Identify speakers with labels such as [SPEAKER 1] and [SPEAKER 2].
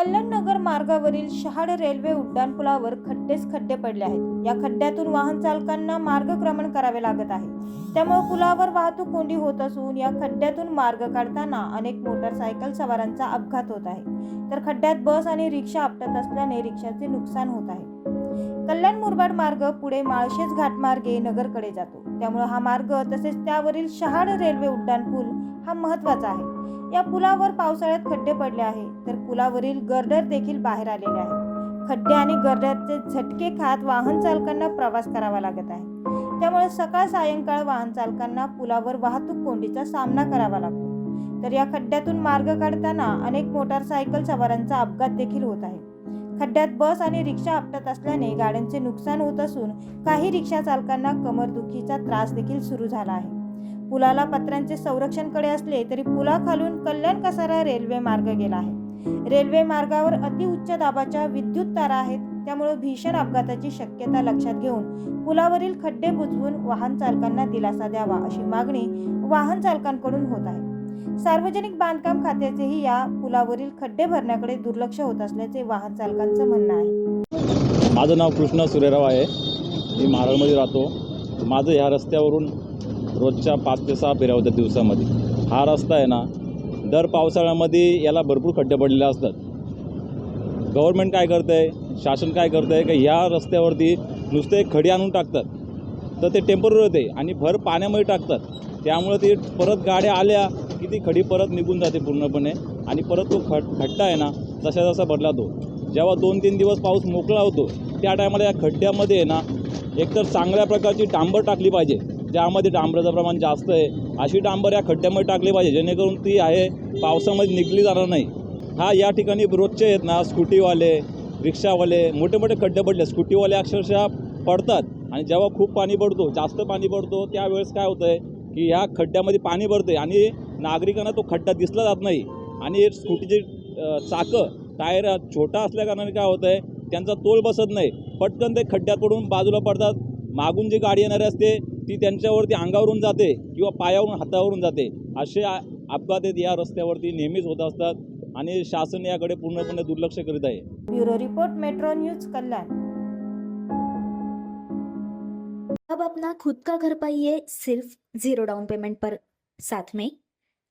[SPEAKER 1] कल्याणनगर मार्गावरील शहाड रेल्वे उड्डाणपुलावर खड्डेच खड्डे पडले आहेत. या खड्ड्यातून वाहन चालकांना मार्गक्रमण करावे लागत आहे. त्यामुळे पुलावर वाहतूक कोंडी होत असून या खड्ड्यातून मार्ग काढताना अनेक मोटरसायकल सवारांचा अपघात होत आहे. तर खड्ड्यात बस आणि रिक्षा आपटत असल्याने रिक्षाचे नुकसान होत आहे. कल्याण मुरबाड मार्ग पुढे माळशेज घाटमार्गे नगरकडे जातो. त्यामुळे हा मार्ग तसेच त्यावरील शहाड रेल्वे उड्डाणपूल हा महत्त्वाचा आहे. या पुलावर पावसाळ्यात खड्डे पडले आहे तर पुलावरील गर्डर देखील बाहेर आलेले आहेत. खड्डे आणि गर्डरचे झटके खात वाहन चालकांना प्रवास करावा लागत आहे. त्यामुळे सकाळ सायंकाळ वाहन चालकांना पुलावर वाहतूक कोंडीचा सामना करावा लागतो. तर या खड्ड्यातून मार्ग काढताना अनेक मोटारसायकल सवारांचा अपघात देखील होत आहे. खड्ड्यात बस आणि रिक्षा आपटत असल्याने गाड्यांचे नुकसान होत असून काही रिक्षा चालकांना कमरदुखीचा त्रास देखील सुरू झाला आहे. पुलाला पत्र्यांचे संरक्षणकडे असले तरी पुलाखालून कल्याण कसारा रेल्वे मार्ग गेला आहे. रेल्वे मार्गावर अतिउच्च दाबाच्या विद्युत तारा आहेत त्यामुळे भीषण अपघाताची शक्यता लक्षात घेऊन पुलावरील खड्डे बुजवून वाहन चालकांना दिलासा द्यावा अशी मागणी वाहन चालकांकडून होत आहे. सार्वजनिक बांधकाम खात्याचेही या पुलावरील खड्डे भरण्याकडे दुर्लक्ष होत असल्याचे वाहन चालकांचं म्हणणं आहे.
[SPEAKER 2] माझं नाव कृष्ण सुरेराव आहे. मी मारळमध्ये राहतो. माझं ह्या रस्त्यावरून रोजच्या पाच ते सहा फेऱ्या होत्या दिवसामध्ये. हा रस्ता आहे ना दर पावसाळ्यामध्ये याला भरपूर खड्डे पडलेले असतात. गव्हर्नमेंट काय करतं आहे शासन काय करतं आहे का ह्या रस्त्यावरती नुसते खडी आणून टाकतात. तर ते टेंपररी होते आणि भर पाण्यामध्ये टाकतात. त्यामुळे ते परत गाड्या आल्या की ती खडी परत निघून जाते पूर्णपणे आणि परत तो खड खड्डा आहे ना जसा जसा भरला तो. जेव्हा दोन तीन दिवस पाऊस मोकळा होतो त्या टायमाला या खड्ड्यामध्ये आहे ना एकतर चांगल्या प्रकारची डांबर टाकली पाहिजे ज्यामध्ये डांबराचं प्रमाण जास्त आहे अशी डांबर या खड्ड्यामध्ये टाकली पाहिजे जेणेकरून ती आहे पावसामध्ये निघली जाणार नाही. हा या ठिकाणी रोजचे आहेत ना स्कूटीवाले रिक्षावाले मोठे मोठे खड्डे पडले स्कूटीवाले अक्षरशः पडतात. आणि जेव्हा खूप पाणी पडतो जास्त पाणी पडतो त्यावेळेस काय होतं आहे की ह्या खड्ड्यामध्ये पाणी भरते आणि नागरिकांना तो खड्डा दिसला जात नाही. आणि स्कूटीचे चाकं टायर छोटा असल्याकारणाने काय होतं आहे त्यांचा तोल बसत नाही. पटकन ते खड्ड्यात पडून बाजूला पडतात. मागून जी गाडी येणारी असते ती त्यांच्यावरती अंगावरून जाते किंवा पायावरून हातावरून जाते. असे अपघात आहेत. या रस्त्यावरती नेहमीच होत असतात आणि शासन याकडे पूर्णपणे दुर्लक्ष करीत आहे.
[SPEAKER 1] Bureau report metro news Kalyan.
[SPEAKER 3] अब अपना खुद का घर पाइए सिर्फ जीरो डाउन पेमेंट पर। साथ में